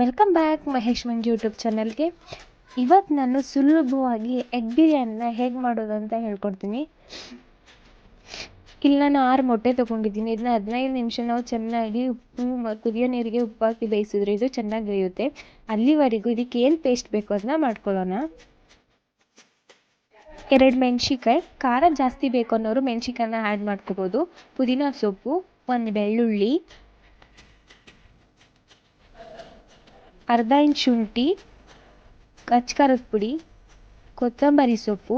Welcome back Mahesh Manju YouTube ಚಾನಲ್ಗೆ ಇವತ್ತು ನಾನು ಸುಲಭವಾಗಿ ಎಗ್ ಬಿರಿಯಾನಿನ ಹೇಗೆ ಮಾಡೋದು ಅಂತ ಹೇಳ್ಕೊಡ್ತೀನಿ. ಇಲ್ಲಿ ನಾನು ಆರು ಮೊಟ್ಟೆ ತೊಗೊಂಡಿದ್ದೀನಿ. ಇದನ್ನ ಹದಿನೈದು ನಿಮಿಷ ನಾವು ಚೆನ್ನಾಗಿ ಉಪ್ಪು ಕುದಿಯೋ ನೀರಿಗೆ ಉಪ್ಪು ಹಾಕಿ ಬೇಯಿಸಿದ್ರೆ ಇದು ಚೆನ್ನಾಗಿ ಬೇಯುತ್ತೆ. ಅಲ್ಲಿವರೆಗೂ ಇದಕ್ಕೆ ಏನು ಪೇಸ್ಟ್ ಬೇಕು ಅದನ್ನ ಮಾಡ್ಕೊಳ್ಳೋಣ. ಎರಡು ಮೆಣ್ಸಿಕಾಯಿ ಖಾರ ಜಾಸ್ತಿ ಬೇಕು ಅನ್ನೋರು ಮೆಣ್ಸಿಕಾಯನ್ನ ಆ್ಯಡ್ ಮಾಡ್ಕೋಬೋದು. ಪುದೀನ ಸೊಪ್ಪು, ಒಂದು ಬೆಳ್ಳುಳ್ಳಿ ಅರ್ಧ ಇಂಚ್ ಶುಂಠಿ ಖಾರದ ಪುಡಿ ಕೊತ್ತಂಬರಿ ಸೊಪ್ಪು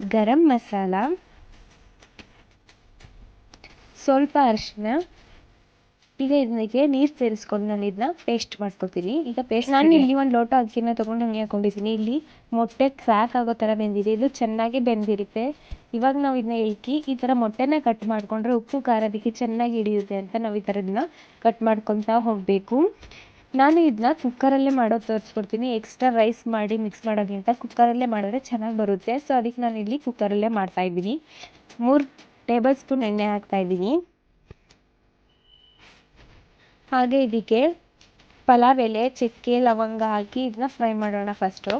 ಗರಂ ಮಸಾಲ ಸ್ವಲ್ಪ ಅರಿಶಿನ ಈಗ ಇದಕ್ಕೆ ನೀರು ಸೇರಿಸ್ಕೊಂಡು ನಾನು ಇದನ್ನ ಪೇಸ್ಟ್ ಮಾಡ್ಕೊತೀನಿ ಈಗ ಪೇಸ್ಟ್ ನಾನು ಇಲ್ಲಿ ಒಂದು ಲೋಟ ಅಕ್ಕಿನ ತೊಗೊಂಡು ಹಂಗೆ ಹಾಕೊಂಡಿದ್ದೀನಿ. ಇಲ್ಲಿ ಮೊಟ್ಟೆ ಕ್ರ್ಯಾಕ್ ಆಗೋ ಥರ ಬೆಂದಿದೆ. ಇದು ಚೆನ್ನಾಗಿ ಬೆಂದಿರುತ್ತೆ. ಇವಾಗ ನಾವು ಇದನ್ನ ಇಳ್ಕಿ ಈ ಥರ ಮೊಟ್ಟೆನ ಕಟ್ ಮಾಡಿಕೊಂಡ್ರೆ ಉಪ್ಪು ಖಾರ ಅದಕ್ಕೆ ಚೆನ್ನಾಗಿ ಹಿಡಿಯುತ್ತೆ ಅಂತ ನಾವು ಈ ಥರದನ್ನ ಕಟ್ ಮಾಡ್ಕೊತಾ ಹೋಗಬೇಕು. ನಾನು ಇದನ್ನ ಕುಕ್ಕರಲ್ಲೇ ಮಾಡೋದು ತೋರಿಸ್ಕೊಡ್ತೀನಿ. ಎಕ್ಸ್ಟ್ರಾ ರೈಸ್ ಮಾಡಿ ಮಿಕ್ಸ್ ಮಾಡೋಕ್ಕಿಂತ ಕುಕ್ಕರಲ್ಲೇ ಮಾಡಿದ್ರೆ ಚೆನ್ನಾಗಿ ಬರುತ್ತೆ. ಸೊ ಅದಕ್ಕೆ ನಾನು ಇಲ್ಲಿ ಕುಕ್ಕರಲ್ಲೇ ಮಾಡ್ತಾಯಿದ್ದೀನಿ ಮೂರು ಟೇಬಲ್ ಸ್ಪೂನ್ ಎಣ್ಣೆ ಹಾಕ್ತಾಯಿದ್ದೀನಿ ಹಾಗೆ ಇದಕ್ಕೆ ಪಲಾವ್ ಎಲೆ, ಚಕ್ಕೆ, ಲವಂಗ ಹಾಕಿ ಇದನ್ನ ಫ್ರೈ ಮಾಡೋಣ ಫಸ್ಟು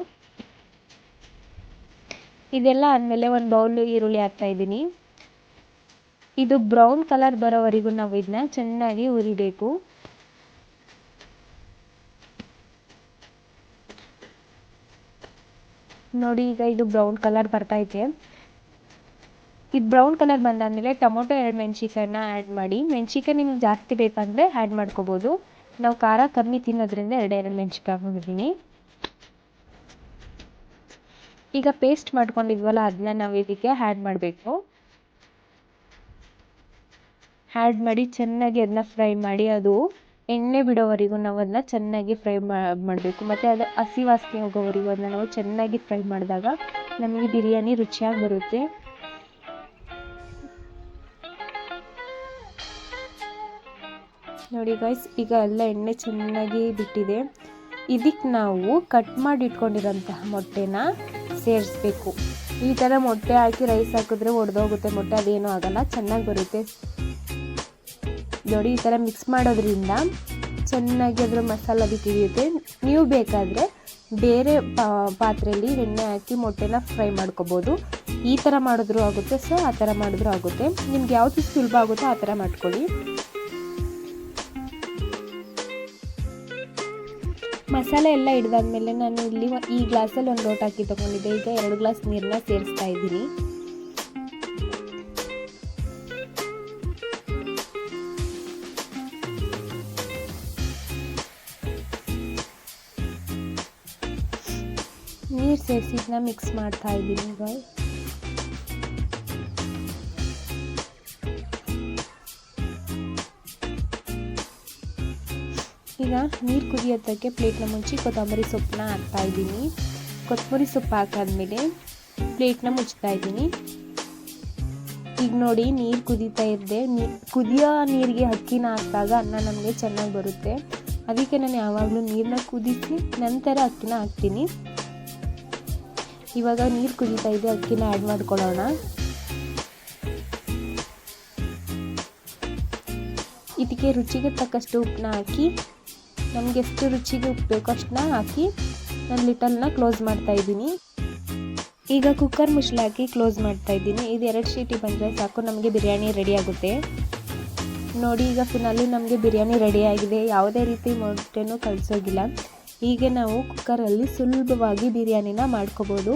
ಇದೆಲ್ಲ ಆದಮೇಲೆ ಒಂದು ಬೌಲು ಈರುಳ್ಳಿ ಹಾಕ್ತಾಯಿದ್ದೀನಿ ಇದು ಬ್ರೌನ್ ಕಲರ್ ಬರೋವರೆಗೂ ನಾವು ಇದನ್ನ ಚೆನ್ನಾಗಿ ಹುರಿಬೇಕು. ನೋಡಿ, ಈಗ ಇದು ಬ್ರೌನ್ ಕಲರ್ ಬರ್ತೈತೆ ಇದು. ಬ್ರೌನ್ ಕಲರ್ ಬಂದಾದಮೇಲೆ ಟೊಮೊಟೊ ಎರಡು ಮೆಣ್ಸಿಕಾಯನ್ನ ಆ್ಯಡ್ ಮಾಡಿ ಮೆಣ್ಸಿಕಾಯಿ ನಿಮ್ಗೆ ಜಾಸ್ತಿ ಬೇಕಂದರೆ ಆ್ಯಡ್ ಮಾಡ್ಕೋಬೋದು. ನಾವು ಖಾರ ಕಮ್ಮಿ ತಿನ್ನೋದ್ರಿಂದ ಎರಡು ಎರಡು ಮೆಣ್ಸಿಕಾಯಿ ಹಾಕೊಂಡಿದ್ದೀನಿ ಈಗ ಪೇಸ್ಟ್ ಮಾಡ್ಕೊಂಡಿದ್ವಲ್ಲ ಅದನ್ನ ನಾವು ಇದಕ್ಕೆ ಆ್ಯಡ್ ಮಾಡಬೇಕು. ಆ್ಯಡ್ ಮಾಡಿ ಚೆನ್ನಾಗಿ ಅದನ್ನ ಫ್ರೈ ಮಾಡಿ, ಅದು ಎಣ್ಣೆ ಬಿಡೋವರೆಗೂ ನಾವು ಅದನ್ನ ಚೆನ್ನಾಗಿ ಫ್ರೈ ಮಾಡಬೇಕು. ಮತ್ತು ಅದು ಹಸಿ ವಾಸನೆ ಹೋಗೋವರೆಗೂ ಅದನ್ನ ನಾವು ಚೆನ್ನಾಗಿ ಫ್ರೈ ಮಾಡಿದಾಗ ನಮಗೆ ಬಿರಿಯಾನಿ ರುಚಿಯಾಗಿ ಬರುತ್ತೆ. ನೋಡಿ ಗಾಯ್ಸ್ ಈಗ ಎಲ್ಲ ಎಣ್ಣೆ ಚೆನ್ನಾಗಿ ಬಿಟ್ಟಿದೆ. ಇದಕ್ಕೆ ನಾವು ಕಟ್ ಮಾಡಿ ಇಟ್ಕೊಂಡಿರೋಂತಹ ಮೊಟ್ಟೆನ ಸೇರಿಸ್ಬೇಕು. ಈ ಥರ ಮೊಟ್ಟೆ ಹಾಕಿ ರೈಸ್ ಹಾಕಿದ್ರೆ ಒಡೆದೋಗುತ್ತೆ. ಮೊಟ್ಟೆ ಅದೇನೂ ಆಗಲ್ಲ, ಚೆನ್ನಾಗಿ ಬರುತ್ತೆ. ನೋಡಿ ಈ ಥರ ಮಿಕ್ಸ್ ಮಾಡೋದ್ರಿಂದ ಚೆನ್ನಾಗಿ ಅದರ ಮಸಾಲ ಬಿಟ್ಟಿರುತ್ತೆ ನೀವು ಬೇಕಾದರೆ ಬೇರೆ ಪಾತ್ರೆಯಲ್ಲಿ ಎಣ್ಣೆ ಹಾಕಿ ಮೊಟ್ಟೆನ ಫ್ರೈ ಮಾಡ್ಕೋಬೋದು. ಈ ಥರ ಮಾಡಿದ್ರೂ ಆಗುತ್ತೆ ಸೊ ಆ ಥರ ಮಾಡಿದ್ರೂ ಆಗುತ್ತೆ. ನಿಮ್ಗೆ ಯಾವುದು ಸುಲಭ ಆಗುತ್ತೋ ಆ ಥರ ಮಾಡ್ಕೊಳ್ಳಿ. ಮಸಾಲೆ ಎಲ್ಲ ಹಿಡ್ದಾದ್ಮೇಲೆ ನಾನು ಇಲ್ಲಿ ಈ ಗ್ಲಾಸಲ್ಲಿ ಒಂದು ಲೋಟ ಹಾಕಿ ತೊಗೊಂಡಿದ್ದೆ. ಈಗ ಎರಡು ಗ್ಲಾಸ್ ನೀರನ್ನ ಸೇರಿಸ್ತಾ ಇದ್ದೀನಿ. ನೀರು ಸೇರಿಸಿ ಇದನ್ನ ಮಿಕ್ಸ್ ಮಾಡ್ತಾ ಇದ್ದೀನಿ ಈಗ ಈಗ ನೀರು ಕುದಿಯೋದಕ್ಕೆ ಪ್ಲೇಟ್ನ ಮುಚ್ಚಿ ಕೊತ್ತಂಬರಿ ಸೊಪ್ಪನ್ನ ಹಾಕ್ತಾ ಇದ್ದೀನಿ. ಕೊತ್ತಂಬರಿ ಸೊಪ್ಪು ಹಾಕಾದ್ಮೇಲೆ ಪ್ಲೇಟ್ನ ಮುಚ್ತಾ ಇದ್ದೀನಿ. ಈಗ ನೋಡಿ ನೀರು ಕುದೀತಾ ಇದ್ದೆ ನೀ ಕುದಿಯೋ ನೀರಿಗೆ ಅಕ್ಕಿನ ಹಾಕಿದಾಗ ಅನ್ನ ನಮಗೆ ಚೆನ್ನಾಗಿ ಬರುತ್ತೆ. ಅದಕ್ಕೆ ನಾನು ಯಾವಾಗಲೂ ನೀರನ್ನ ಕುದಿಸಿ ನಂತರ ಅಕ್ಕಿನ ಹಾಕ್ತೀನಿ. ಇವಾಗ ನೀರು ಕುದೀತಾ ಇದೆ, ಅಕ್ಕಿನ ಆ್ಯಡ್ ಮಾಡ್ಕೊಳ್ಳೋಣ. ಇದಕ್ಕೆ ರುಚಿಗೆ ತಕ್ಕಷ್ಟು ಉಪ್ಪನ್ನ ಹಾಕಿ, ನಮಗೆ ಎಷ್ಟು ರುಚಿಗೆ ಉಪ್ಪು ಬೇಕೋ ಅಷ್ಟನ್ನ ಹಾಕಿ, ನಾನು ಲಿಟಲ್ನ ಕ್ಲೋಸ್ ಮಾಡ್ತಾ ಇದ್ದೀನಿ. ಈಗ ಕುಕ್ಕರ್ ಮುಚ್ಚಳ ಹಾಕಿ ಕ್ಲೋಸ್ ಮಾಡ್ತಾ ಇದ್ದೀನಿ. ಇದು ಎರಡು ಸೀಟಿ ಬಂದರೆ ಸಾಕು, ನಮಗೆ ಬಿರಿಯಾನಿ ರೆಡಿ ಆಗುತ್ತೆ. ನೋಡಿ, ಈಗ ಫಿನಲ್ಲಿ ನಮಗೆ ಬಿರಿಯಾನಿ ರೆಡಿ ಆಗಿದೆ. ಯಾವುದೇ ರೀತಿ ಮೊಟ್ಟೆನೂ ಕಳಿಸೋಗಿಲ್ಲ. ಹೀಗೆ ನಾವು ಕುಕ್ಕರಲ್ಲಿ ಸುಲಭವಾಗಿ ಬಿರಿಯಾನಿನ ಮಾಡ್ಕೋಬೋದು.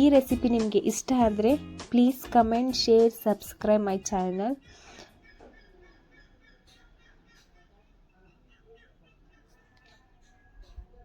ಈ ರೆಸಿಪಿ ನಿಮಗೆ ಇಷ್ಟ ಆದರೆ please comment share subscribe my channel